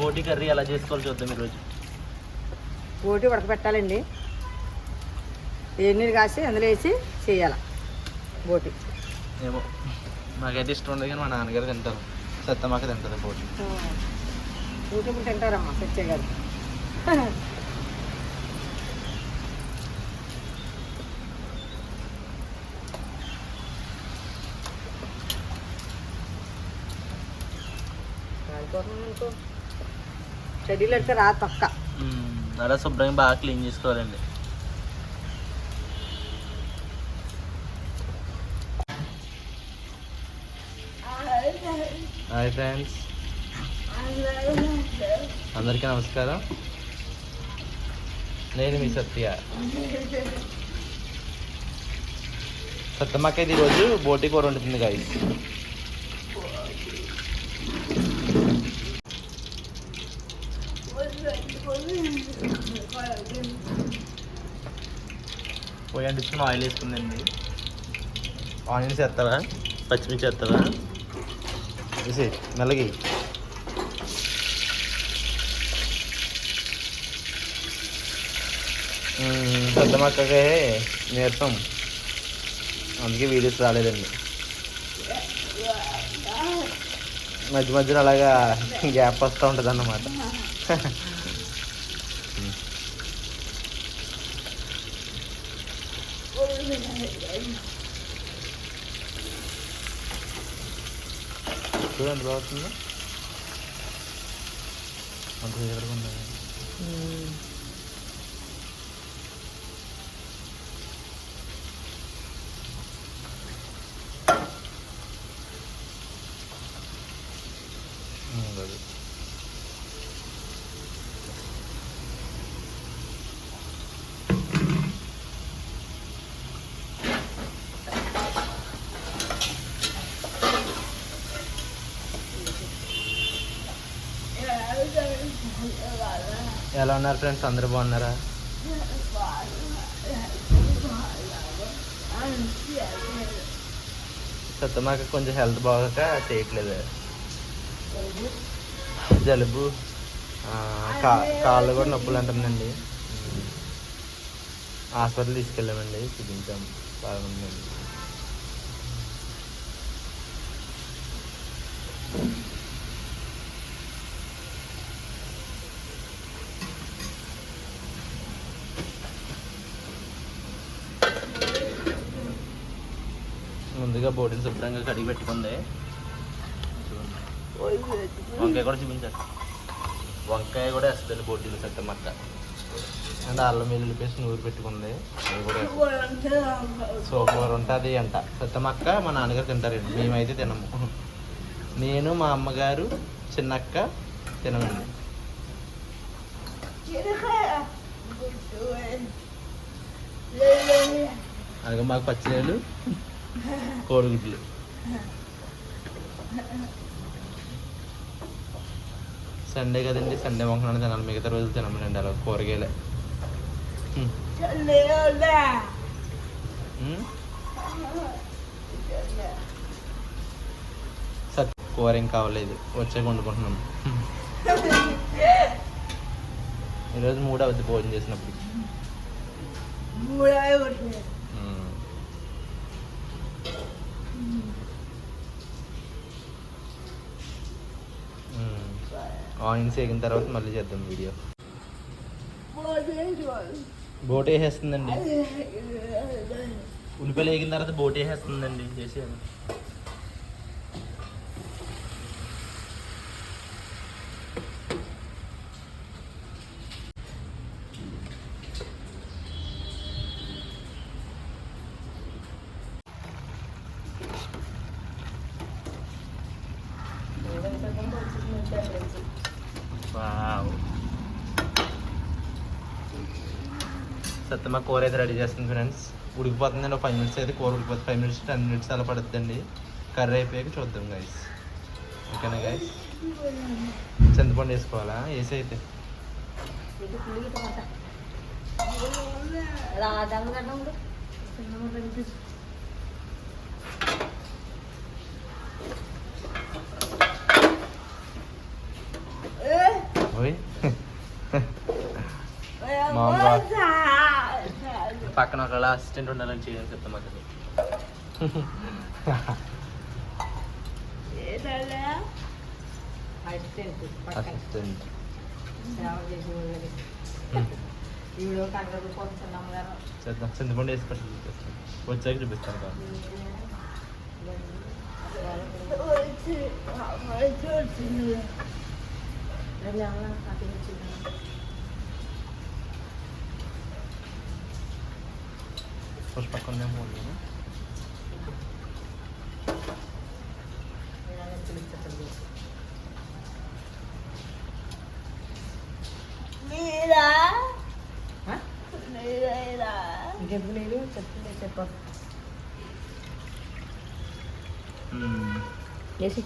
బోటి కర్రీ ఎలా చేసుకోవాలో చూద్దాం ఈరోజు. బోటి ఉడకబెట్టాలండి. ఏ నీళ్ళు కాసి అందులో వేసి చేయాల బోటి. ఏమో నాకైతే ఇష్టం ఉండదు కానీ మా నాన్నగారు తింటారు. సత్తమాక తింటుంది బోటి. యూట్యూబ్ తింటారమ్మా సత్య గారు చెడీలు రా తొక్క. అలా శుభ్రంగా బాగా క్లీన్ చేసుకోవాలండి. Hi friends. అందరికీ నమస్కారం. నేను మీ సత్య. సత్తమ్మక్క ఇది ఈరోజు బోటి కూర వండుతుంది గాయస్ పోయి అంటించుకుని ఆయిల్ వేసుకుందండి. ఆనియన్స్ వేస్తారా పచ్చిమిర్చి వేస్తారా వేసి మెల్లగి పెద్దమ్మక్కకే నేర్పం అందుకే వీడియోస్ రాలేదండి. మధ్య మధ్యలో అలాగా గ్యాప్ వస్తూ ఉంటుంది అన్నమాట చూడండి బాగుంటుందా? అంత దగ్గరగా ఉందా ఉమ్, అది. ఎలా ఉన్నారు ఫ్రెండ్స్? అందరూ బాగున్నారా? సత్తమాక కొంచెం హెల్త్ బాగోక చేయట్లేదు. జలుబు కా కాళ్ళు కూడా నొప్పులు అంటుందండి హాస్పిటల్ తీసుకెళ్ళామండి చూపించాం. బాగుందండి. ముందుగా బోటిని శుభ్రంగా కడిగి పెట్టుకుంది. వంకాయ కూడా చూపించారు వంకాయ కూడా వేస్తుంది బోటీలు సత్తమ్మక్క అండ్ అల్లం వెల్లుల్లి పేస్ట్ నూరు పెట్టుకుంది. అది కూడా సూపర్ ఉంటుంది అంట. సత్తమ్మక్క మా నాన్నగారు తింటారండి. మేమైతే తినము. నేను మా అమ్మగారు చిన్నక్క తినమండి. అలాగే మాకు పచ్చిరేలు కోడిగుడ్లు సండే కదండి సండే వంకన తినాలి. మిగతా రోజులు తినమనండి అలా కూరగాయలే. సార్ సత్ కూర ఏం కావలేదు. వచ్చాక వండుకుంటున్నాం. ఈరోజు మూడు అవద్దు భోజనం చేసినప్పుడు. ఆయిన్స్ వేగిన తర్వాత మళ్ళీ చేద్దాం వీడియో బోట్ వేసేస్తుందండి ఉల్లిపాయలు వేగిన తర్వాత బోట్ వేసేస్తుందండి చేసేది సత్తమ్మ కూర అయితే రెడీ చేస్తుంది ఫ్రెండ్స్ ఉడికిపోతుందండి ఒక ఫైవ్ మినిట్స్ అయితే కూర ఉడికిపోతుంది. ఫైవ్ మినిట్స్ టెన్ మినిట్స్ అలా పడుతుందండి. కర్రీ అయిపోయాక చూద్దాం గైస్ ఓకేనా గైస్ చింతపండు వేసుకోవాలా? వేసి అయితే. రాదా అసిస్టెంట్ ఉండాలని చేయని చెప్తాం అసలు అసిస్టెంట్ చేద్దాం. చింతపండు వేసి పట్టు వచ్చాక చూపిస్తాను కదా. ఫస్ట్ పక్కనే మూడు ఇంకెప్పుడు లేదు చెప్తుండే చెప్ప చేసి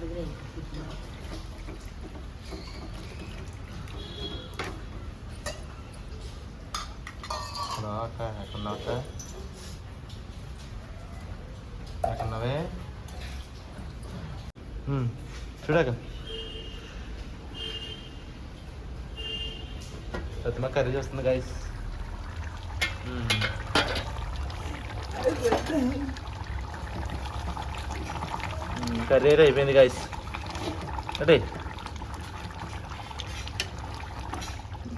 అడుగులే ఎక్కడున్నాక ఎక్కడున్నాక ఎక్కడున్నావే చూడాక ప్రతిమ కర్రీ చేస్తుంది గైస్ Curry అయిపోయింది గాయస్ అంటే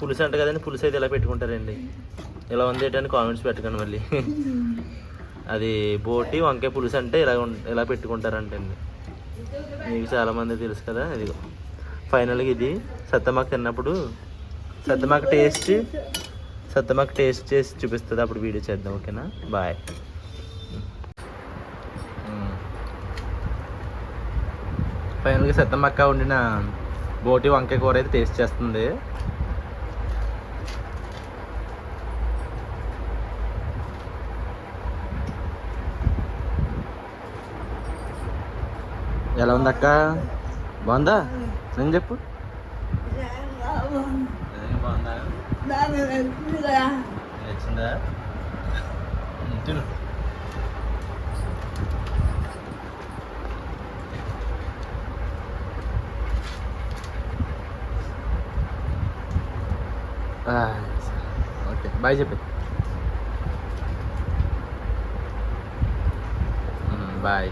పులుసు అంట కదండి పులుసు అయితే ఇలా పెట్టుకుంటారండి? ఇలా ఉంది ఏంటని కామెంట్స్ పెట్టకండి మళ్ళీ. అది బోటి వంకాయ పులుసు అంటే ఇలా ఉం- ఇలా పెట్టుకుంటారంటండి. మీకు చాలామంది తెలుసు కదా ఇదిగో. ఫైనల్గా ఇది సత్తమాక తిన్నప్పుడు సత్తమాక టేస్ట్ సత్తమాక టేస్ట్ చేసి చూపిస్తుంది. అప్పుడు వీడియో చేద్దాం ఓకేనా? బాయ్ ఫైనల్గా సత్తమ్మక్క వండిన బోటి వంకాయ కూర అయితే టేస్ట్ చేస్తుంది. ఎలా ఉంది అక్క? బాగుందా? నేను చెప్పు. బాగుందా. నచ్చిందా? తిను. ఓకే బాయ్ చెప్పి. బాయ్.